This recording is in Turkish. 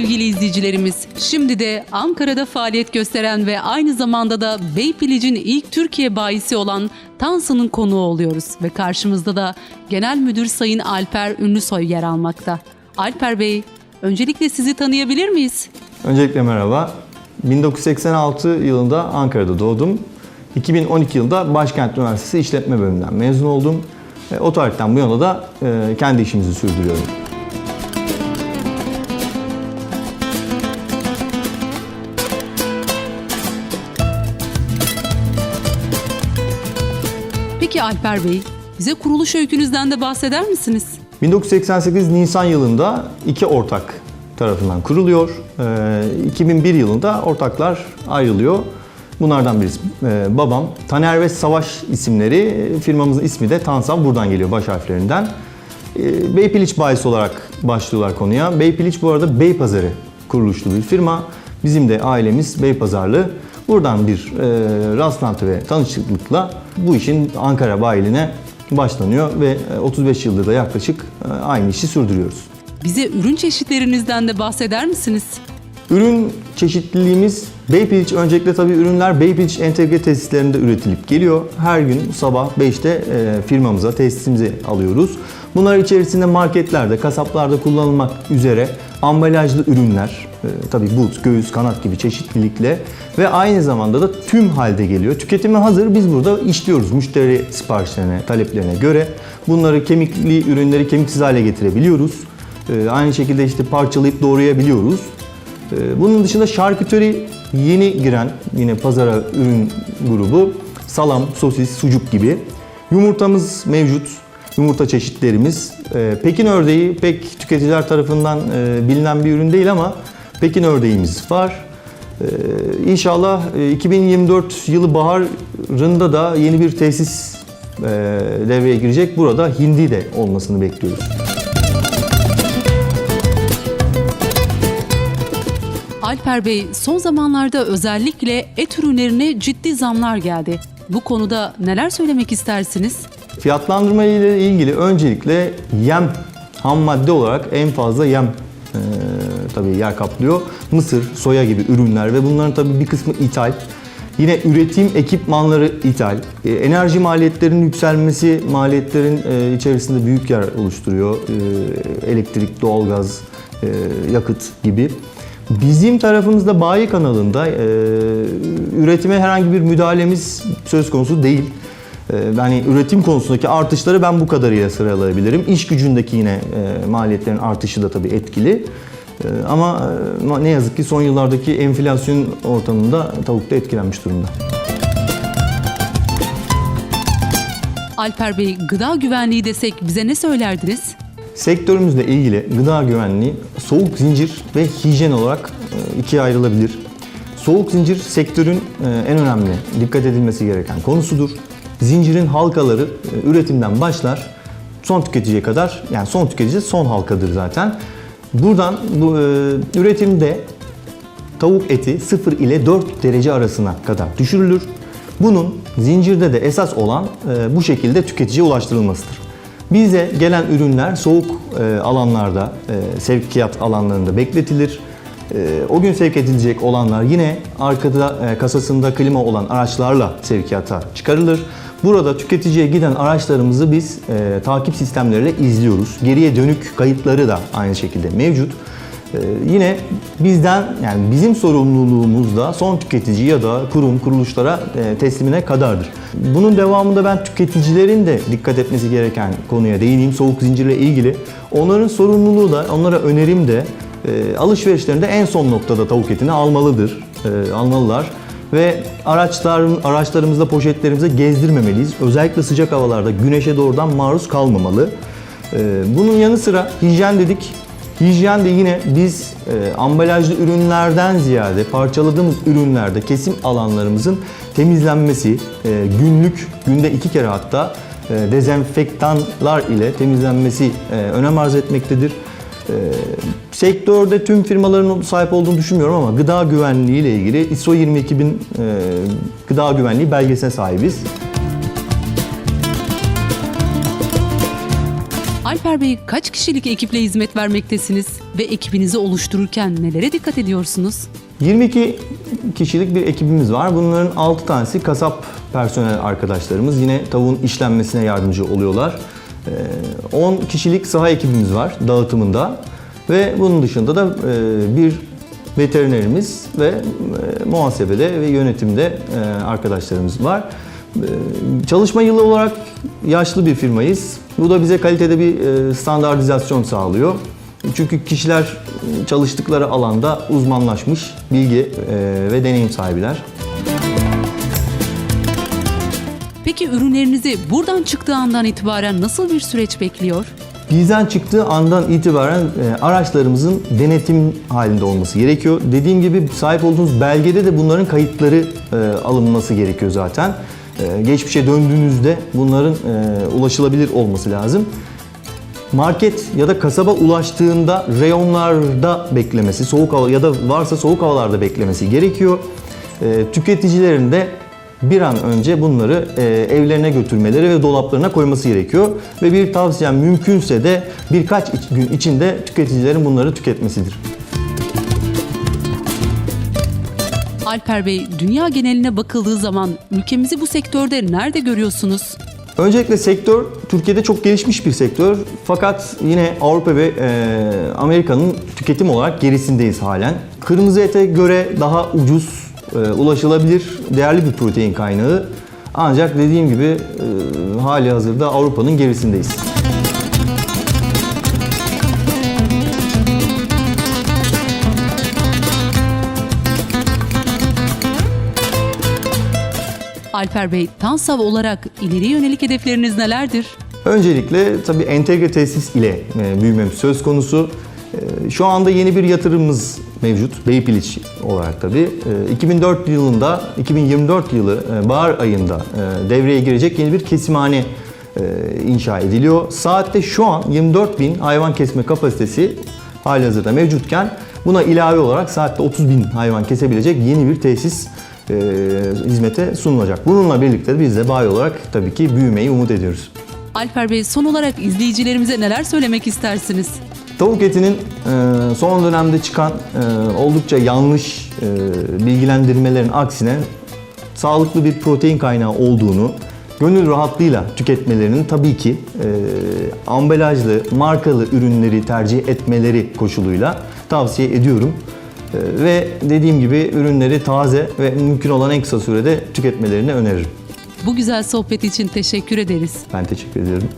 sevgili izleyicilerimiz. Şimdi de Ankara'da faaliyet gösteren ve aynı zamanda da Beypilic'in ilk Türkiye bayisi olan Tansı'nın konuğu oluyoruz. Ve karşımızda da Genel Müdür Sayın Alper Ünlüsoy yer almakta. Alper Bey, öncelikle sizi tanıyabilir miyiz? Öncelikle merhaba. 1986 yılında Ankara'da doğdum. 2012 yılında Başkent Üniversitesi İşletme Bölümünden mezun oldum. E, O tarihten bu yana da e, kendi işimizi sürdürüyorum. Peki Alper Bey, bize kuruluş öykünüzden de bahseder misiniz? 1988 Nisan yılında iki ortak tarafından kuruluyor. E, 2001 yılında ortaklar ayrılıyor. Bunlardan birisi e, babam. Taner ve Savaş isimleri, firmamızın ismi de Tansav buradan geliyor baş harflerinden. E, Beypiliç bayisi olarak başlıyorlar konuya. Beypiliç bu arada Beypazarı kuruluşlu bir firma. Bizim de ailemiz Beypazarlı. Buradan bir e, rastlantı ve tanışıklıkla bu işin Ankara bayiline başlanıyor ve e, 35 yıldır da yaklaşık e, aynı işi sürdürüyoruz. Bize ürün çeşitlerinizden de bahseder misiniz? Ürün çeşitliliğimiz Beypiliç öncelikle tabii ürünler Beypiliç entegre tesislerinde üretilip geliyor. Her gün sabah 5'te e, firmamıza, tesisimize alıyoruz. Bunlar içerisinde marketlerde, kasaplarda kullanılmak üzere ambalajlı ürünler, e, tabii but, göğüs, kanat gibi çeşitlilikle ve aynı zamanda da tüm halde geliyor. Tüketime hazır biz burada işliyoruz müşteri siparişlerine, taleplerine göre. Bunları kemikli ürünleri kemiksiz hale getirebiliyoruz. E, Aynı şekilde işte parçalayıp doğrayabiliyoruz. Ee, Bunun dışında şarküteri yeni giren yine pazara ürün grubu salam, sosis, sucuk gibi. Yumurtamız mevcut. Yumurta çeşitlerimiz. Ee, Pekin ördeği pek tüketiciler tarafından e, bilinen bir ürün değil ama Pekin ördeğimiz var. Ee, İnşallah e, 2024 yılı baharında da yeni bir tesis e, devreye girecek. Burada hindi de olmasını bekliyoruz. Alper Bey, son zamanlarda özellikle et ürünlerine ciddi zamlar geldi. Bu konuda neler söylemek istersiniz? Fiyatlandırma ile ilgili öncelikle yem ham madde olarak en fazla yem e, tabii yer kaplıyor. Mısır, soya gibi ürünler ve bunların tabii bir kısmı ithal. Yine üretim ekipmanları ithal. E, enerji maliyetlerinin yükselmesi maliyetlerin e, içerisinde büyük yer oluşturuyor. E, elektrik, doğalgaz, e, yakıt gibi. Bizim tarafımızda bayi kanalında e, üretime herhangi bir müdahalemiz söz konusu değil. Ee, Yani üretim konusundaki artışları ben bu kadarıyla sıralayabilirim. İş gücündeki yine e, maliyetlerin artışı da tabii etkili. Ee, Ama e, ne yazık ki son yıllardaki enflasyon ortamında tavuk da etkilenmiş durumda. Alper Bey, gıda güvenliği desek bize ne söylerdiniz? Sektörümüzle ilgili gıda güvenliği soğuk zincir ve hijyen olarak e, ikiye ayrılabilir. Soğuk zincir sektörün e, en önemli dikkat edilmesi gereken konusudur. Zincirin halkaları üretimden başlar son tüketiciye kadar yani son tüketici son halkadır zaten. Buradan bu e, üretimde tavuk eti 0 ile 4 derece arasına kadar düşürülür. Bunun zincirde de esas olan e, bu şekilde tüketiciye ulaştırılmasıdır. Bize gelen ürünler soğuk e, alanlarda, e, sevkiyat alanlarında bekletilir. E, o gün sevk edilecek olanlar yine arkada e, kasasında klima olan araçlarla sevkiyata çıkarılır. Burada tüketiciye giden araçlarımızı biz e, takip sistemleriyle izliyoruz. Geriye dönük kayıtları da aynı şekilde mevcut. Ee, yine bizden yani bizim sorumluluğumuzda son tüketici ya da kurum kuruluşlara e, teslimine kadardır. Bunun devamında ben tüketicilerin de dikkat etmesi gereken konuya değineyim soğuk zincirle ilgili. Onların sorumluluğu da onlara önerim de e, alışverişlerinde en son noktada tavuk etini almalıdır. e, almalılar ve araçlar araçlarımızda poşetlerimize gezdirmemeliyiz. Özellikle sıcak havalarda güneşe doğrudan maruz kalmamalı. Ee, Bunun yanı sıra hijyen dedik. Hijyen de yine biz e, ambalajlı ürünlerden ziyade parçaladığımız ürünlerde kesim alanlarımızın temizlenmesi, e, günlük, günde iki kere hatta e, dezenfektanlar ile temizlenmesi e, önem arz etmektedir. E, sektörde tüm firmaların sahip olduğunu düşünmüyorum ama gıda güvenliği ile ilgili ISO 22000 e, gıda güvenliği belgesine sahibiz. Alper Bey kaç kişilik ekiple hizmet vermektesiniz ve ekibinizi oluştururken nelere dikkat ediyorsunuz? 22 kişilik bir ekibimiz var. Bunların 6 tanesi kasap personel arkadaşlarımız. Yine tavuğun işlenmesine yardımcı oluyorlar. Ee, 10 kişilik saha ekibimiz var dağıtımında. Ve bunun dışında da e, bir veterinerimiz ve e, muhasebede ve yönetimde e, arkadaşlarımız var. Çalışma yılı olarak yaşlı bir firmayız. Bu da bize kalitede bir standartizasyon sağlıyor. Çünkü kişiler çalıştıkları alanda uzmanlaşmış, bilgi ve deneyim sahibiler. Peki ürünlerinizi buradan çıktığı andan itibaren nasıl bir süreç bekliyor? Bizden çıktığı andan itibaren e, araçlarımızın denetim halinde olması gerekiyor. Dediğim gibi sahip olduğunuz belgede de bunların kayıtları e, alınması gerekiyor zaten. E, geçmişe döndüğünüzde bunların e, ulaşılabilir olması lazım. Market ya da kasaba ulaştığında reyonlarda beklemesi, soğuk hava ya da varsa soğuk havalarda beklemesi gerekiyor. Tüketicilerin de bir an önce bunları e, evlerine götürmeleri ve dolaplarına koyması gerekiyor. Ve bir tavsiyem mümkünse de birkaç gün içinde tüketicilerin bunları tüketmesidir. Alper Bey, dünya geneline bakıldığı zaman ülkemizi bu sektörde nerede görüyorsunuz? Öncelikle sektör Türkiye'de çok gelişmiş bir sektör. Fakat yine Avrupa ve e, Amerika'nın tüketim olarak gerisindeyiz halen. Kırmızı ete göre daha ucuz, e, ulaşılabilir, değerli bir protein kaynağı. Ancak dediğim gibi e, hali hazırda Avrupa'nın gerisindeyiz. Alper Bey, Tansav olarak ileri yönelik hedefleriniz nelerdir? Öncelikle tabii entegre tesis ile e, büyümemiz söz konusu. E, Şu anda yeni bir yatırımımız mevcut. Beypiliç olarak tabii. E, 2004 yılında, 2024 yılı e, bahar ayında e, devreye girecek yeni bir kesimhane e, inşa ediliyor. Saatte şu an 24 bin hayvan kesme kapasitesi halihazırda mevcutken buna ilave olarak saatte 30 bin hayvan kesebilecek yeni bir tesis e, hizmete sunulacak. Bununla birlikte biz de bayi olarak tabii ki büyümeyi umut ediyoruz. Alper Bey, son olarak izleyicilerimize neler söylemek istersiniz? Tavuk etinin e, son dönemde çıkan e, oldukça yanlış e, bilgilendirmelerin aksine sağlıklı bir protein kaynağı olduğunu gönül rahatlığıyla tüketmelerinin tabii ki e, ambalajlı, markalı ürünleri tercih etmeleri koşuluyla tavsiye ediyorum. E, ve dediğim gibi ürünleri taze ve mümkün olan en kısa sürede tüketmelerini öneririm. Bu güzel sohbet için teşekkür ederiz. Ben teşekkür ediyorum.